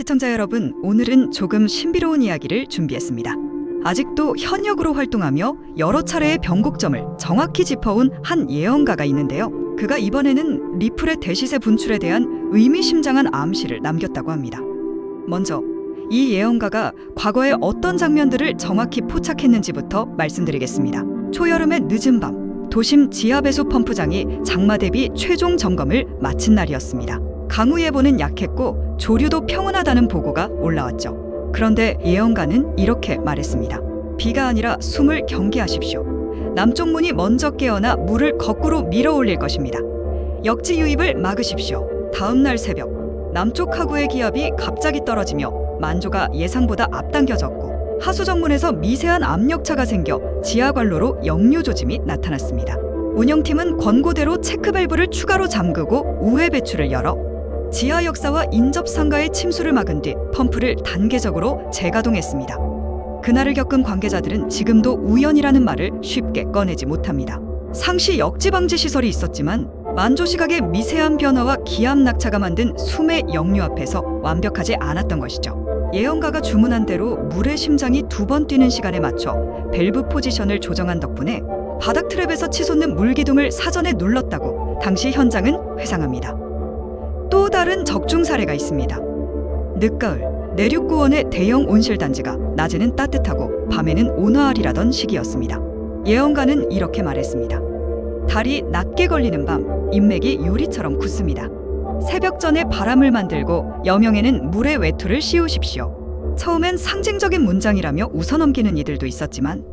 시청자 여러분, 오늘은 조금 신비로운 이야기를 준비했습니다. 아직도 현역으로 활동하며 여러 차례의 변곡점을 정확히 짚어온 한 예언가가 있는데요. 그가 이번에는 리플의 대시세 분출에 대한 의미심장한 암시를 남겼다고 합니다. 먼저 이 예언가가 과거의 어떤 장면들을 정확히 포착했는지부터 말씀드리겠습니다. 초여름의 늦은 밤, 도심 지하배수 펌프장이 장마 대비 최종 점검을 마친 날이었습니다. 강우 예보는 약했고 조류도 평온하다는 보고가 올라왔죠. 그런데 예언가는 이렇게 말했습니다. 비가 아니라 숨을 경계하십시오. 남쪽 문이 먼저 깨어나 물을 거꾸로 밀어 올릴 것입니다. 역지 유입을 막으십시오. 다음 날 새벽 남쪽 하구의 기압이 갑자기 떨어지며 만조가 예상보다 앞당겨졌고 하수 정문에서 미세한 압력차가 생겨 지하 관로로 역류 조짐이 나타났습니다. 운영팀은 권고대로 체크 밸브를 추가로 잠그고 우회 배출을 열어 지하 역사와 인접 상가의 침수를 막은 뒤 펌프를 단계적으로 재가동했습니다. 그날을 겪은 관계자들은 지금도 우연이라는 말을 쉽게 꺼내지 못합니다. 상시 역지 방지 시설이 있었지만 만조 시각의 미세한 변화와 기압 낙차가 만든 숨의 역류 앞에서 완벽하지 않았던 것이죠. 예언가가 주문한 대로 물의 심장이 두 번 뛰는 시간에 맞춰 밸브 포지션을 조정한 덕분에 바닥 트랩에서 치솟는 물기둥을 사전에 눌렀다고 당시 현장은 회상합니다. 또 다른 적중 사례가 있습니다. 늦가을 내륙구원의 대형 온실 단지가 낮에는 따뜻하고 밤에는 온화하리라던 시기였습니다. 예언가는 이렇게 말했습니다. 달이 낮게 걸리는 밤 인맥이 유리처럼 굳습니다. 새벽 전에 바람을 만들고 여명에는 물의 외투를 씌우십시오. 처음엔 상징적인 문장이라며 웃어넘기는 이들도 있었지만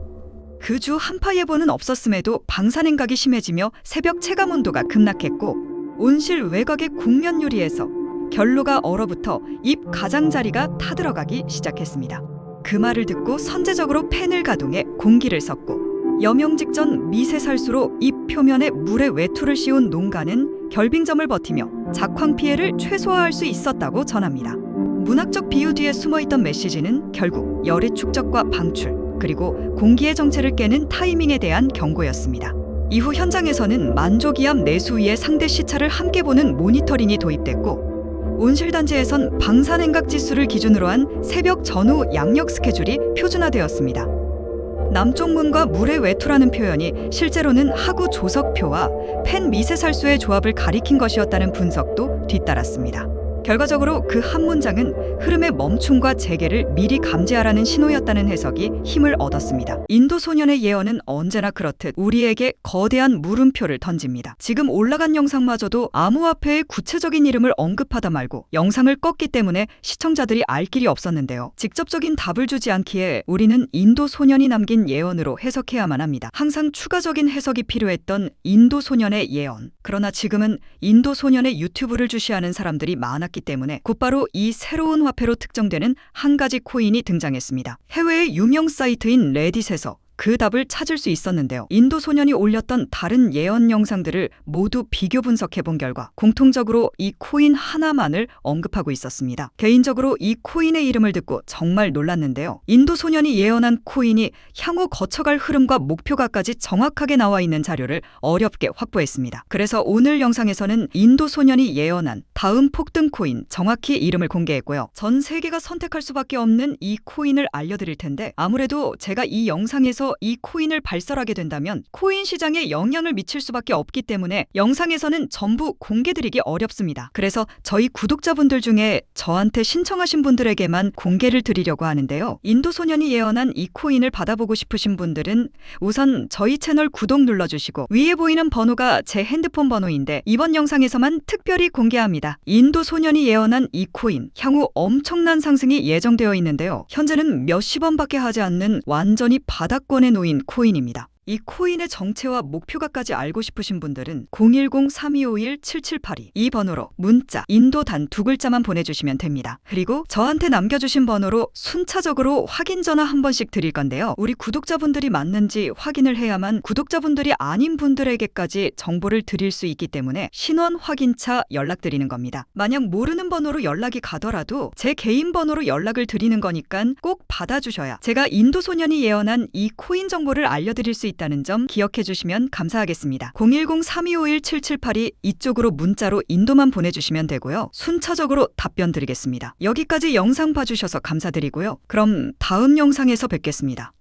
그 주 한파 예보는 없었음에도 방사능각이 심해지며 새벽 체감 온도가 급락했고 온실 외곽의 국면 유리에서 결로가 얼어붙어 잎 가장자리가 타들어가기 시작했습니다. 그 말을 듣고 선제적으로 팬을 가동해 공기를 섞고 여명 직전 미세살수로 잎 표면에 물의 외투를 씌운 농가는 결빙점을 버티며 작황 피해를 최소화할 수 있었다고 전합니다. 문학적 비유 뒤에 숨어있던 메시지는 결국 열의 축적과 방출 그리고 공기의 정체를 깨는 타이밍에 대한 경고였습니다. 이후 현장에서는 만조기압 내수 위의 상대 시차를 함께 보는 모니터링이 도입됐고 온실단지에선 방사냉각 지수를 기준으로 한 새벽 전후 양력 스케줄이 표준화되었습니다. 남쪽 문과 물의 외투라는 표현이 실제로는 하구 조석표와 펜 미세살수의 조합을 가리킨 것이었다는 분석도 뒤따랐습니다. 결과적으로 그 한 문장은 흐름의 멈춤과 재개를 미리 감지하라는 신호였다는 해석이 힘을 얻었습니다. 인도 소년의 예언은 언제나 그렇듯 우리에게 거대한 물음표를 던집니다. 지금 올라간 영상마저도 암호화폐의 구체적인 이름을 언급하다 말고 영상을 껐기 때문에 시청자들이 알 길이 없었는데요. 직접적인 답을 주지 않기에 우리는 인도 소년이 남긴 예언으로 해석해야만 합니다. 항상 추가적인 해석이 필요했던 인도 소년의 예언. 그러나 지금은 인도 소년의 유튜브를 주시하는 사람들이 많았기 때문에 곧바로 이 새로운 화폐로 특정되는 한 가지 코인이 등장했습니다. 해외의 유명 사이트인 레딧에서 그 답을 찾을 수 있었는데요. 인도 소년이 올렸던 다른 예언 영상들을 모두 비교 분석해 본 결과 공통적으로 이 코인 하나만을 언급하고 있었습니다. 개인적으로 이 코인의 이름을 듣고 정말 놀랐는데요. 인도 소년이 예언한 코인이 향후 거쳐갈 흐름과 목표가까지 정확하게 나와 있는 자료를 어렵게 확보했습니다. 그래서 오늘 영상에서는 인도 소년이 예언한 다음 폭등 코인 정확히 이름을 공개했고요. 전 세계가 선택할 수밖에 없는 이 코인을 알려드릴 텐데 아무래도 제가 이 영상에서 이 코인을 발설하게 된다면 코인 시장에 영향을 미칠 수밖에 없기 때문에 영상에서는 전부 공개드리기 어렵습니다. 그래서 저희 구독자분들 중에 저한테 신청하신 분들에게만 공개를 드리려고 하는데요. 인도 소년이 예언한 이 코인을 받아보고 싶으신 분들은 우선 저희 채널 구독 눌러주시고 위에 보이는 번호가 제 핸드폰 번호인데 이번 영상에서만 특별히 공개합니다. 인도 소년이 예언한 이 코인 향후 엄청난 상승이 예정되어 있는데요. 현재는 몇십 원밖에 하지 않는 완전히 바닥권 에 놓인 코인입니다. 이 코인의 정체와 목표가까지 알고 싶으신 분들은 010-3251-7782 이 번호로 문자 인도 단 두 글자만 보내주시면 됩니다. 그리고 저한테 남겨주신 번호로 순차적으로 확인 전화 한 번씩 드릴 건데요. 우리 구독자분들이 맞는지 확인을 해야만 구독자분들이 아닌 분들에게까지 정보를 드릴 수 있기 때문에 신원 확인차 연락드리는 겁니다. 만약 모르는 번호로 연락이 가더라도 제 개인 번호로 연락을 드리는 거니까 꼭 받아주셔야 제가 인도 소년이 예언한 이 코인 정보를 알려드릴 수 있 있다는 점 기억해 주시면 감사하겠습니다. 010-3251-7782 이쪽으로 문자로 인도만 보내주시면 되고요. 순차적으로 답변 드리겠습니다. 여기까지 영상 봐주셔서 감사드리고요. 그럼 다음 영상에서 뵙겠습니다.